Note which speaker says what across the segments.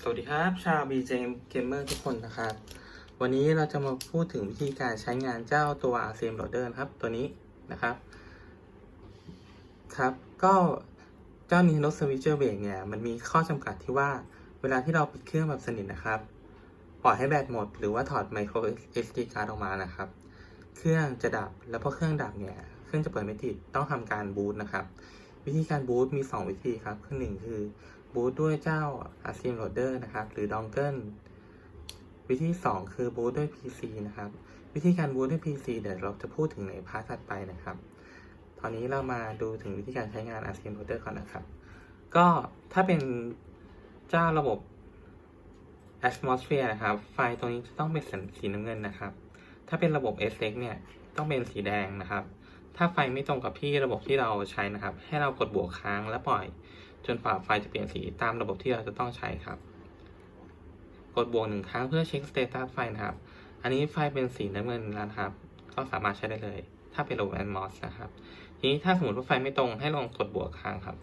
Speaker 1: สวัสดีครับชาว BJ Gamer ทุกคนนะครับ วันนี้เราจะมาพูดถึงวิธีการใช้งานเจ้าตัว RCM Loader ครับ ตัวนี้นะครับ ครับ ก็เจ้า Nintendo Switch Break เนี่ย มันมีข้อจำกัดที่ว่าเวลาที่เราปิดเครื่องแบบสนิทนะครับ ปล่อยให้แบตหมด หรือว่าถอด micro SD card ออกมานะครับ เครื่องจะดับ แล้วพอเครื่องดับเนี่ย เครื่องจะเปิดไม่ติด ต้องทำการบูตนะครับ วิธีการบูตมี 2 วิธีครับคือหนึ่งคือบูตด้วยเจ้า RCM Loader นะครับ หรือ Dongle วิธี 2 คือบูตด้วย PC นะครับ วิธีการบูตด้วย PC เดี๋ยวเราจะพูดถึงในพาร์ทถัดไปนะครับ ตอนนี้เรามาดูถึงวิธีการใช้งาน RCM Loader ก่อนนะครับ ก็ถ้าเป็นเจ้าระบบ Atmosphere นะครับ ไฟตรงนี้จะต้องเป็นสีน้ำเงินนะครับ ถ้าเป็นระบบ SX เนี่ยต้องเป็นสีแดงนะครับ ถ้าไฟไม่ตรงกับที่ระบบที่เราใช้นะครับ ให้เรากดบวกค้างและปล่อย จนฝ่าไฟจะเปลี่ยนสีตามระบบที่เราจะต้องใช้ครับ กดบวกหนึ่งครั้งเพื่อเช็คสเตตัสไฟนะครับ อันนี้ไฟเป็นสีน้ำเงินแล้วนะครับ ก็สามารถใช้ได้เลย ถ้าเป็นระบบ NMOS นะครับ ทีนี้ถ้าสมมติว่าไฟไม่ตรงให้ลองกดบวกค้างครับ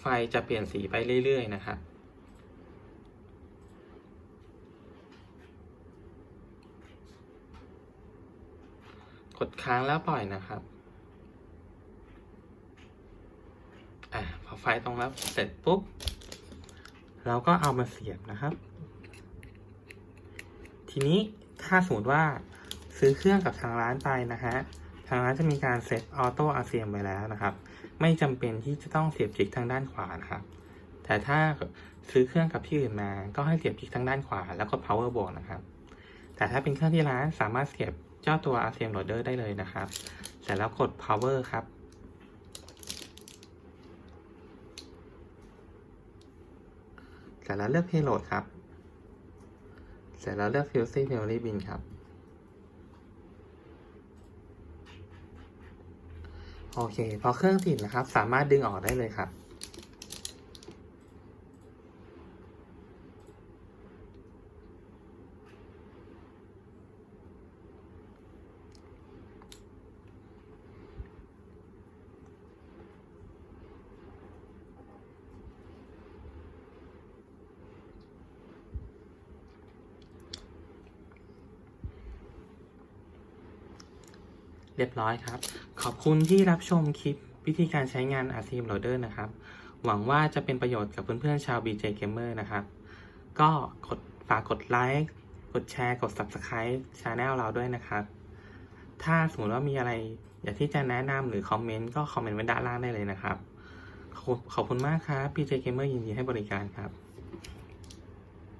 Speaker 1: ไฟจะเปลี่ยนสีไปเรื่อย ๆ นะครับ กดค้างแล้วปล่อยนะครับ อะพอไฟตรงแล้วเสร็จปุ๊บ เราก็เอามาเสียบนะครับ ทีนี้ถ้าสมมติว่าซื้อเครื่องกับทางร้านไปนะฮะ ทางร้านจะมีการเซตออโต้อาเซียมไว้แล้วนะครับ ไม่จำเป็นที่จะต้องเสียบจิกทางด้านขวานะครับ แต่ถ้าซื้อเครื่องกับที่อื่นมา ก็ให้เสียบจิกทางด้านขวา แล้วกด power บวกนะครับ แต่ถ้าเป็นเครื่องที่ร้านสามารถเสียบ เจ้าตัว RCM Loader ได้เลยนะครับ เสร็จแล้วกด power ครับ เสร็จแล้วเลือก payload ครับ เสร็จแล้วเลือก fuse memory bin ครับ โอเค พอเครื่องติดนะครับ สามารถดึงออกได้เลยครับ เรียบร้อยครับ ขอบคุณที่รับชมคลิปวิธีการใช้งาน RCM Loader นะครับ หวังว่าจะเป็นประโยชน์กับเพื่อนๆชาว BJ Gamer นะครับ ก็กดฝากกดไลค์ กดแชร์ กด Subscribe Channel เราด้วยนะครับ ถ้าสมมติว่ามีอะไรอยากที่จะแนะนำหรือคอมเมนต์ก็คอมเมนต์ไว้ด้านล่างได้เลยนะครับ ขอบขอบคุณมากครับ BJ Gamer ยินดีให้บริการครับ